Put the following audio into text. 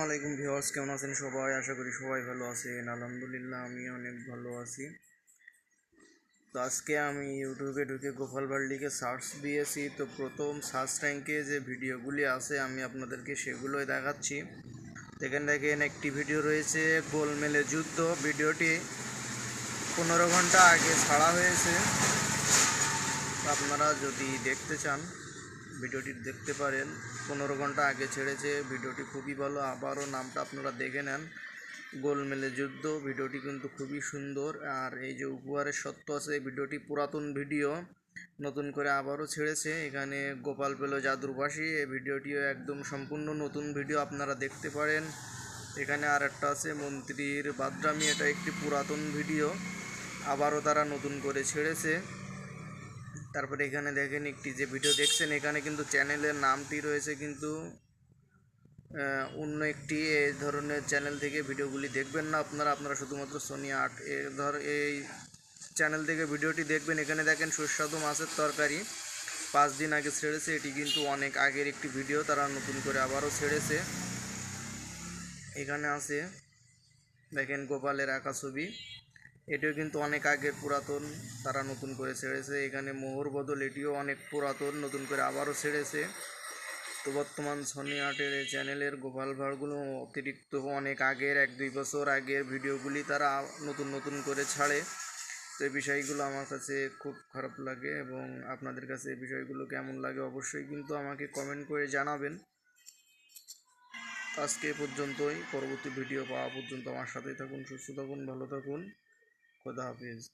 আসসালামাইকুম ভিউয়ার্স, কেমন আছেন সবাই? আশা করি সবাই ভালো আছেন। আলহামদুলিল্লাহ, আমি অনেক ভালো আছি। তো আজকে আমি ইউটিউবে ঢুকে গোপাল বার্লিকে সার্চ দিয়েছি। তো প্রথম সার্চ র্যাঙ্কে যে ভিডিওগুলি আছে, আমি আপনাদেরকে সেগুলোই দেখাচ্ছি। এখানে দেখেন, একটি ভিডিও রয়েছে, গোলমেলে যুদ্ধ। ভিডিওটি পনেরো ঘণ্টা আগে ছাড়া হয়েছে। আপনারা যদি দেখতে চান ভিডিওটি দেখতে পারেন। পনেরো ঘণ্টা আগে ছেড়েছে। ভিডিওটি খুবই ভালো। আবারও নামটা আপনারা দেখে নেন। গোলমেলে যুদ্ধ। ভিডিওটি কিন্তু খুবই সুন্দর। আর এই যে উপহারের সত্য আছে, এই ভিডিওটি পুরাতন ভিডিও। নতুন করে আবারও ছেড়েছে। এখানে গোপাল পেল জাদুরবাসী এই ভিডিওটিও একদম সম্পূর্ণ নতুন ভিডিও আপনারা দেখতে পারেন। এখানে আর একটা আছে, মন্ত্রীর বাদরামি। এটা একটি পুরাতন ভিডিও। আবারও তারা নতুন করে ছেড়েছে। তারপরে এখানে দেখেন একটি যে ভিডিও দেখছেন, এখানে কিন্তু চ্যানেলের নামটি রয়েছে কিন্তু অন্য একটি এই ধরনের চ্যানেল থেকে ভিডিওগুলি দেখবেন না। আপনারা আপনারা শুধুমাত্র সোনি আট এ ধর, এই চ্যানেল থেকে ভিডিওটি দেখবেন। এখানে দেখেন সুস্বাদু মাছের তরকারি। পাঁচ দিন আগে ছেড়েছে, এটি কিন্তু অনেক আগের একটি ভিডিও তারা নতুন করে আবারও ছেড়েছে। এখানে আছে, দেখেন গোপালের আঁকা ছবি। এটিও কিন্তু অনেক আগের পুরাতন, তারা নতুন করে ছেড়েছে। এখানে মোহর বদল, এটিও অনেক পুরাতন, নতুন করে আবারও ছেড়েছে। তো বর্তমান সনি আর্টের এই চ্যানেলের গোপাল ভাড়গুলো অতিরিক্ত অনেক আগের, এক দুই বছর আগের ভিডিওগুলি তারা নতুন নতুন করে ছাড়ে। তো এই বিষয়গুলো আমার কাছে খুব খারাপ লাগে এবং আপনাদের কাছে এই বিষয়গুলো কেমন লাগে অবশ্যই কিন্তু আমাকে কমেন্ট করে জানাবেন। আজকে পর্যন্তই, পরবর্তী ভিডিও পাওয়া পর্যন্ত আমার সাথেই থাকুন, সুস্থ থাকুন, ভালো থাকুন। cada vez